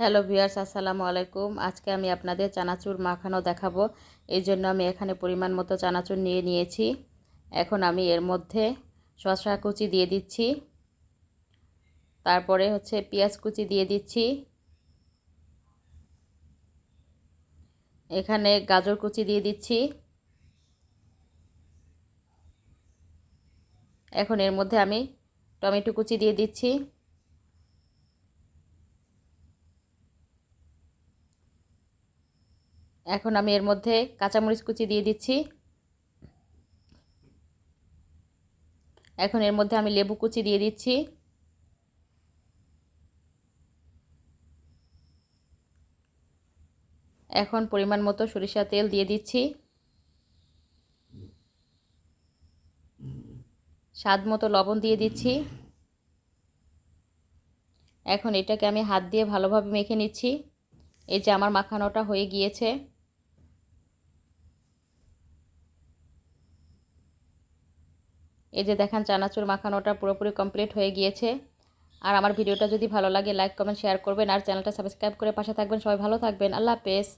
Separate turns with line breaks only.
Hello viewers, আসসালামু আলাইকুম। আজকে আমি আপনাদের চানাচুর মাখানো দেখাবো। এই জন্য আমি এখানে পরিমাণ মতো চানাচুর নিয়ে নিয়েছি। এখন আমি এর মধ্যে শসা কুচি দিয়ে দিচ্ছি। তারপরে হচ্ছে পেঁয়াজ কুচি দিয়ে দিচ্ছি। এখানে গাজর কুচি দিয়ে দিচ্ছি। এখন এর মধ্যে আমি টমেটো কুচি দিয়ে দিচ্ছি। এখন আমি এর মধ্যে কাঁচামরিচ কুচি দিয়ে দিচ্ছি। এখন এর মধ্যে আমি লেবু কুচি দিয়ে দিচ্ছি। এখন পরিমাণ মতো সরিষা তেল দিয়ে দিচ্ছি। স্বাদ মতো লবণ দিয়ে দিচ্ছি। এখন এটাকে আমি হাত দিয়ে ভালোভাবে মেখে নিচ্ছি। এই যে আমার মাখানোটা হয়ে গিয়েছে। এই যে দেখেন চানাচুর মাখানোটা পুরোপুরি কমপ্লিট হয়ে গিয়েছে। আর আমার ভিডিওটা যদি ভালো লাগে লাইক কমেন্ট শেয়ার করবেন। আর চ্যানেলটা সাবস্ক্রাইব করে পাশে থাকবেন। সবাই ভালো থাকবেন। আল্লাহ হাফেজ।